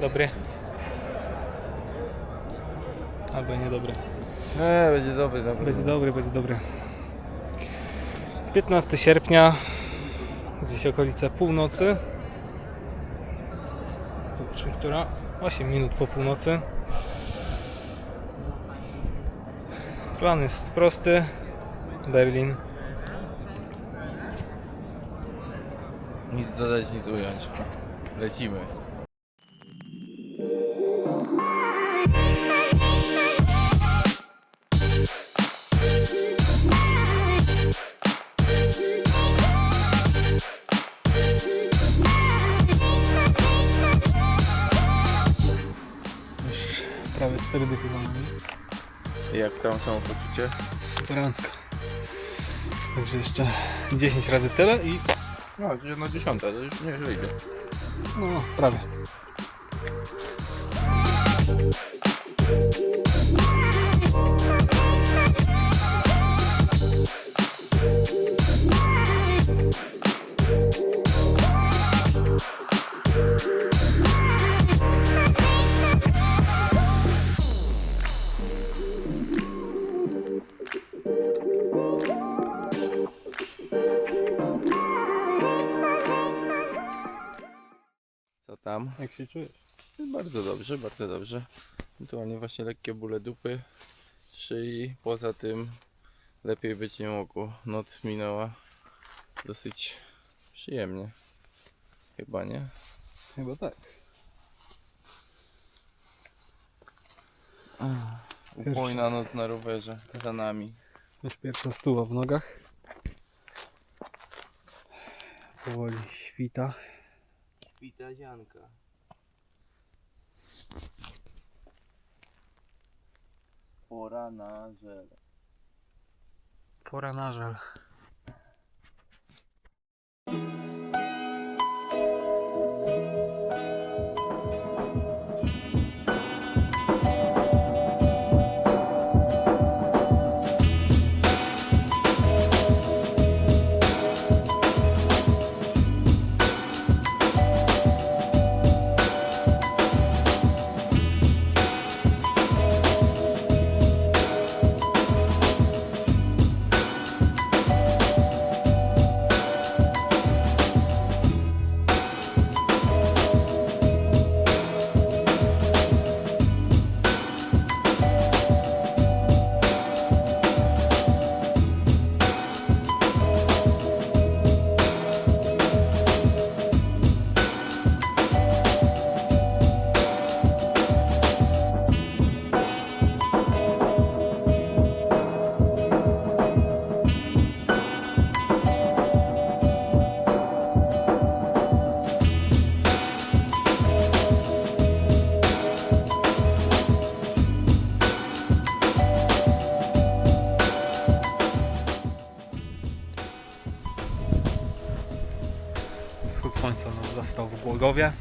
Dobry. Albo niedobry. Nie, będzie dobry, dobry. Będzie dobry, będzie dobry. 15 sierpnia, gdzieś okolice północy. Zobaczmy, która. 8 minut po północy. Plan jest prosty. Berlin. Nic dodać, nic ująć. Lecimy. Jak tam samopoczucie? Superancko. Także jeszcze 10 razy tyle i No, jedna dziesiąta, to już nie źle idzie. no prawie. Co tam? Jak się czujesz? Bardzo dobrze, bardzo dobrze. Ewentualnie właśnie lekkie bóle dupy, szyi. Poza tym lepiej być nie mogło. Noc minęła dosyć przyjemnie. Chyba nie? Chyba tak. Upojna noc na rowerze za nami. Już pierwsza stuwa w nogach. Powoli świta. Witazianka. Pora na żel. Pora na żel. Głogowie.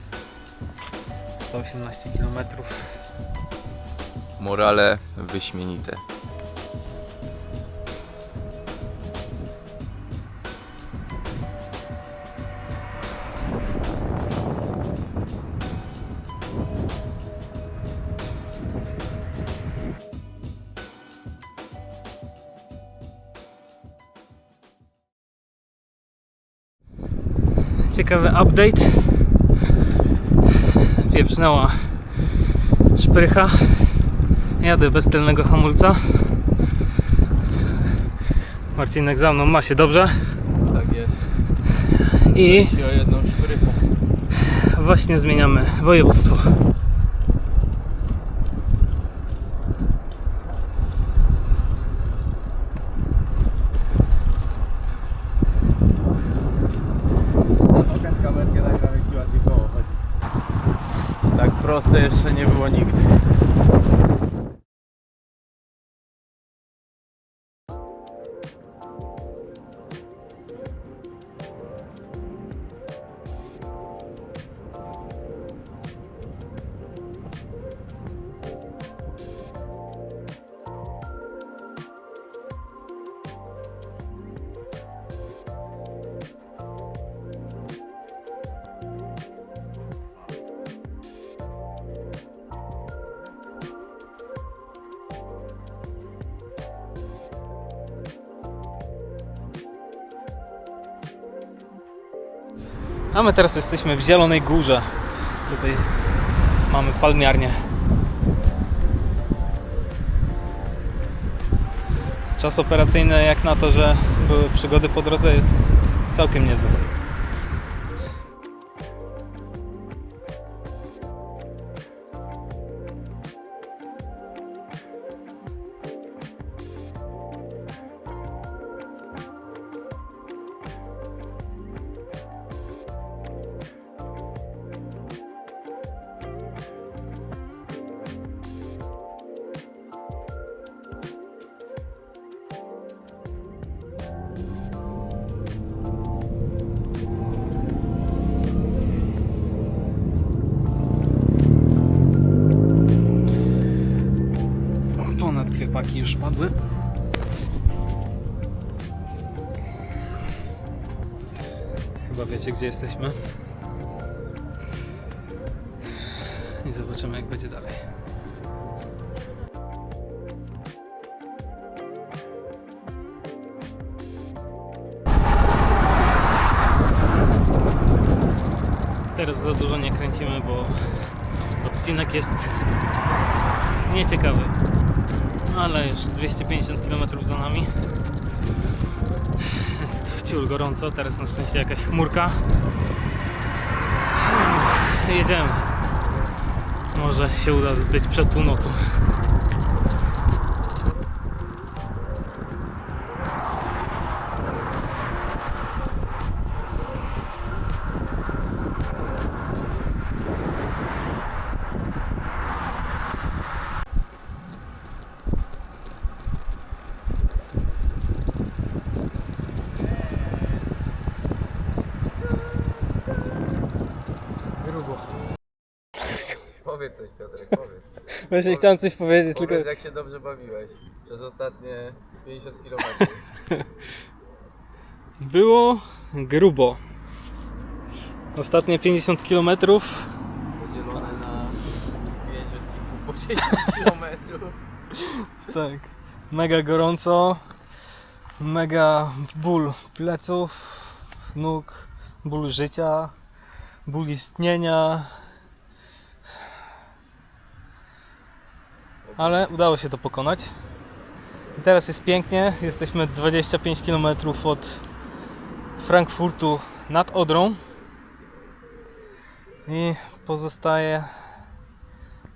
118 km. Morale wyśmienite. Ciekawy update. Wieprznęła szprycha. Jadę bez tylnego hamulca. Marcinek za mną ma się dobrze. Tak jest. I właśnie zmieniamy województwo. Pokaż kamerkę na ekranie, jak ładnie koło chodzi. Tak proste jeszcze nie było nigdy. A my teraz jesteśmy w Zielonej Górze. Tutaj mamy palmiarnię. Czas operacyjny jak na to, że były przygody po drodze jest całkiem niezły. Ponad dwie paki już padły. Chyba wiecie, gdzie jesteśmy. I zobaczymy, jak będzie dalej. Teraz za dużo nie kręcimy, bo odcinek jest nieciekawy. Ale już 250 km za nami. Jest wciul gorąco, teraz na szczęście jakaś chmurka. Jedziemy. Może się uda być przed północą. Powiedz coś Piotrek, powiedz. Właśnie chciałem coś powiedzieć, tylko Powiedz jak się dobrze bawiłeś przez ostatnie 50 km. było grubo. Ostatnie 50 km Podzielone na 5 odcinków po 10 km. Tak. Mega gorąco. Mega ból pleców, nóg, ból życia, ból istnienia. Ale udało się to pokonać. I teraz jest pięknie. Jesteśmy 25 km od Frankfurtu nad Odrą. I pozostaje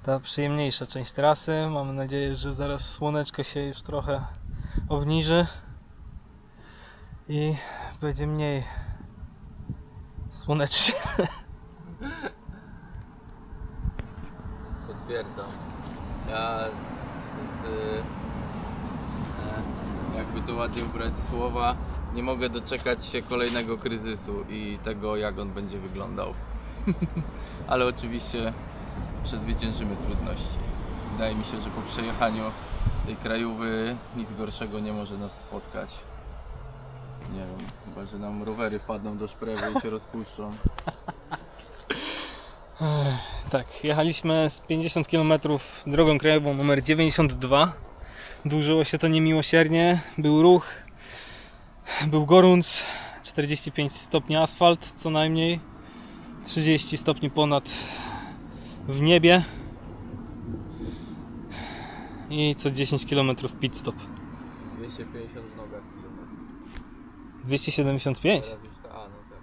ta przyjemniejsza część trasy. Mamy nadzieję, że zaraz słoneczko się już trochę obniży i będzie mniej słonecznie. Potwierdzam. Ja z... e, Jakby to ładnie ubrać słowa, nie mogę doczekać się kolejnego kryzysu i tego jak on będzie wyglądał. Ale oczywiście przezwyciężymy trudności. Wydaje mi się, że po przejechaniu tej krajówy nic gorszego nie może nas spotkać. Nie wiem, chyba że nam rowery wpadną do szprewy i się rozpuszczą. Tak, jechaliśmy z 50 km drogą krajową numer 92. Dłużyło się to niemiłosiernie. Był ruch, był gorąc, 45 stopni asfalt co najmniej, 30 stopni ponad w niebie i co 10 km pit stop. 250 w nogach kilometrów. 275. Teraz już ta, a no tak.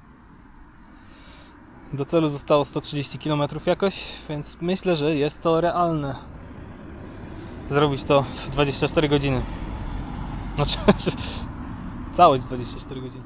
Do celu zostało 130 km jakoś, więc myślę, że jest to realne. Zrobić to w 24 godziny. Znaczy, całość 24 godziny.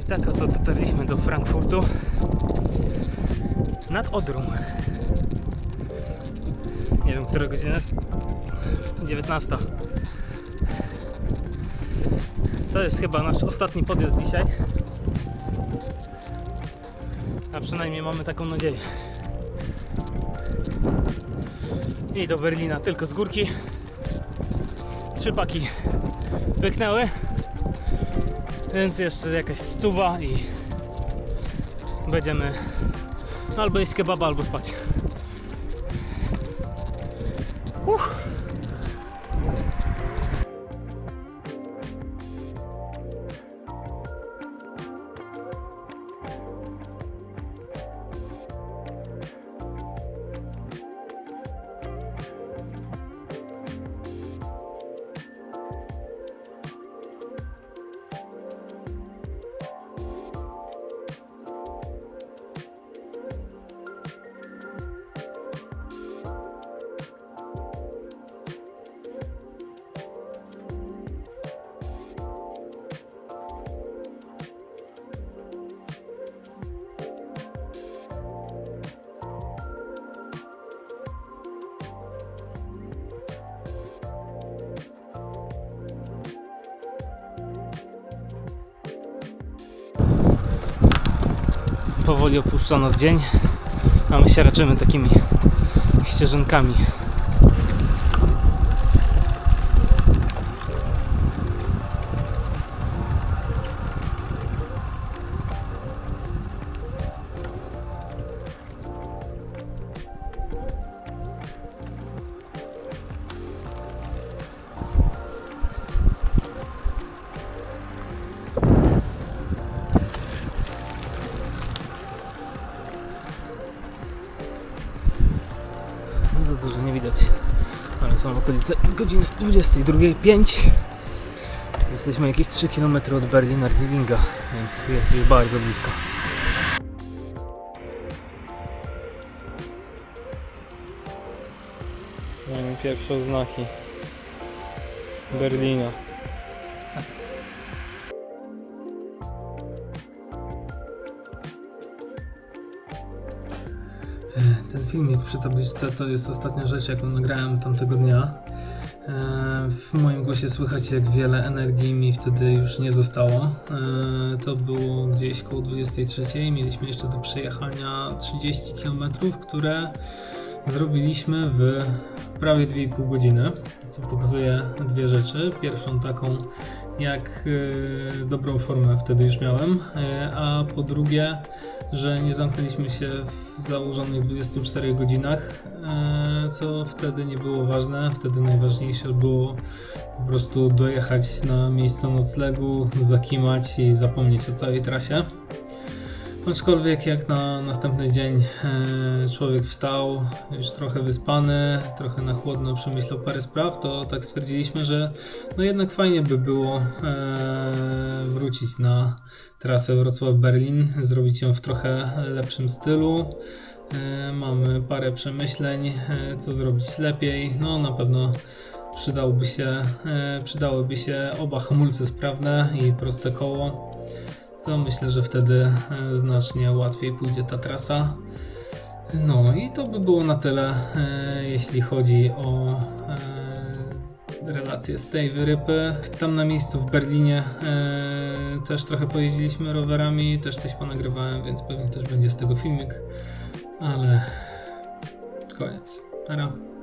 I tak oto dotarliśmy do Frankfurtu nad Odrą. Nie wiem, która godzina jest. 19. To jest chyba nasz ostatni podjazd dzisiaj. A przynajmniej mamy taką nadzieję. I do Berlina tylko z górki. Trzy paki pyknęły. Więc jeszcze jakaś stuwa i będziemy albo jeść kebaba, albo spać. Uff. Powoli opuszcza nas dzień, a my się raczymy takimi ścieżynkami. Okolice godziny 22.05. Jesteśmy jakieś 3 km od Berlina Rivinga, więc jest już bardzo blisko. Mamy pierwsze oznaki Berlina. Ten filmik przy tabliczce to jest ostatnia rzecz, jaką nagrałem tamtego dnia. E, W moim głosie słychać, jak wiele energii mi wtedy już nie zostało. E, To było gdzieś koło 23. Mieliśmy jeszcze do przejechania 30 km, które zrobiliśmy w prawie 2,5 godziny, co pokazuje dwie rzeczy. Pierwszą taką, jak e, dobrą formę wtedy już miałem, e, a po drugie, że nie zamknęliśmy się w założonych 24 godzinach, e, co wtedy nie było ważne. Wtedy najważniejsze było po prostu dojechać na miejsce noclegu, zakimać i zapomnieć o całej trasie. Aczkolwiek jak na następny dzień e, człowiek wstał, już trochę wyspany, trochę na chłodno przemyślał parę spraw, to tak stwierdziliśmy, że no jednak fajnie by było e, wrócić na trasę Wrocław-Berlin, zrobić ją w trochę lepszym stylu. E, mamy parę przemyśleń, co zrobić lepiej. No na pewno przydałby się, przydałyby się oba hamulce sprawne i proste koło to myślę, że wtedy e, znacznie łatwiej pójdzie ta trasa. No i to by było na tyle, e, jeśli chodzi o e, relacje z tej wyrypy. Tam na miejscu w Berlinie też trochę pojeździliśmy rowerami, też coś ponagrywałem, więc pewnie też będzie z tego filmik, ale koniec. Para.